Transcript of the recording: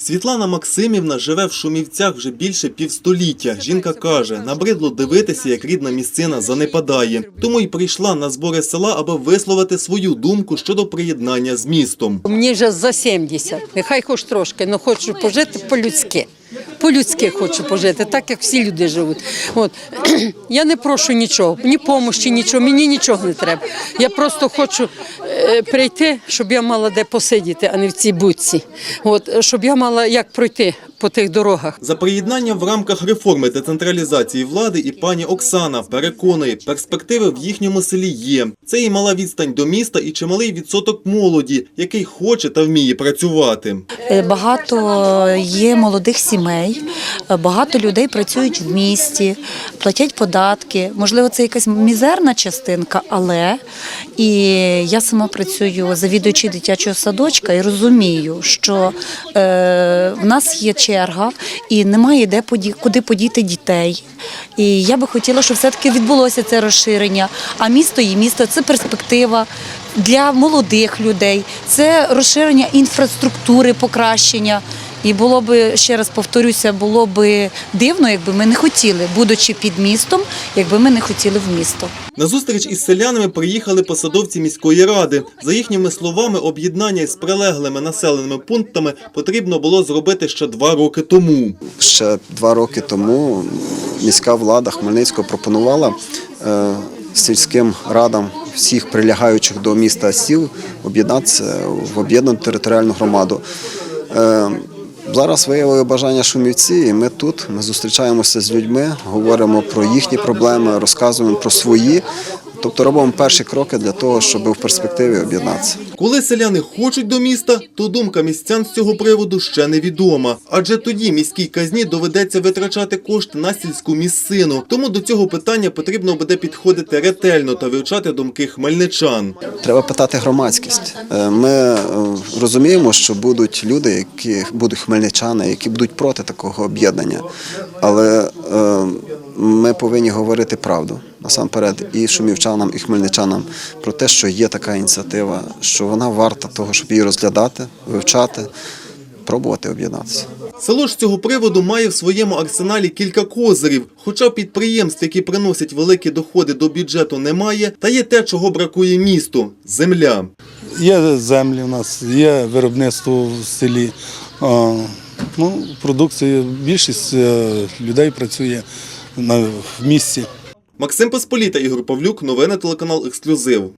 Світлана Максимівна живе в Шумівцях вже більше півстоліття. Жінка каже, набридло дивитися, як рідна місцина занепадає. Тому й прийшла на збори села, аби висловити свою думку щодо приєднання з містом. Мені вже за 70, нехай хоч трошки, але хочу пожити по-людськи. По-людськи хочу пожити, так як всі люди живуть. От. Я не прошу нічого, ні помощі, нічого, мені нічого не треба. Я просто хочу прийти, щоб я мала де посидіти, а не в цій будці. От, щоб я мала як пройти по тих дорогах. За приєднання в рамках реформи децентралізації влади і пані Оксана переконує, перспективи в їхньому селі є. Це і мала відстань до міста, і чималий відсоток молоді, який хоче та вміє працювати. Е, Багато є молодих сімей, е, багато людей працюють в місті, платять податки. Можливо, це якась мізерна частинка, але і я сама працюю завідуючи дитячого садочка і розумію, що е, в нас є черга і немає де поді, куди подіти дітей. І я би хотіла, щоб все-таки відбулося це розширення. А місто і місто це перспектива для молодих людей, це розширення інфраструктури, покращення. І було би ще раз повторюся, було би дивно, якби ми не хотіли, будучи під містом, якби ми не хотіли в місто. На зустріч із селянами приїхали посадовці міської ради. За їхніми словами, об'єднання із прилеглими населеними пунктами потрібно було зробити ще два роки тому. Ще два роки тому міська влада Хмельницького пропонувала е, сільським радам всіх прилягаючих до міста сіл об'єднатися в об'єднану територіальну громаду. Зараз виявили бажання шумівці, і ми тут ми зустрічаємося з людьми, говоримо про їхні проблеми, розказуємо про свої. Тобто робимо перші кроки для того, щоб в перспективі об'єднатися. Коли селяни хочуть до міста, то думка містян з цього приводу ще невідома. Адже тоді міській казні доведеться витрачати кошти на сільську місцину. Тому до цього питання потрібно буде підходити ретельно та вивчати думки хмельничан. Треба питати громадськість. Е, Ми е, розуміємо, що будуть люди, які будуть хмельничани, які будуть проти такого об'єднання. Але е, ми повинні говорити правду насамперед і шумівчанам, і хмельничанам про те, що є така ініціатива, що вона варта того, щоб її розглядати, вивчати, пробувати об'єднатися. Село ж з цього приводу має в своєму арсеналі кілька козирів. Хоча підприємств, які приносять великі доходи до бюджету, немає, та є те, чого бракує місту земля. Є землі у нас, є виробництво в селі. Ну, продукція, більшість е, людей працює в місті. Максим Посполіта, Ігор Павлюк, новини телеканал Ексклюзив.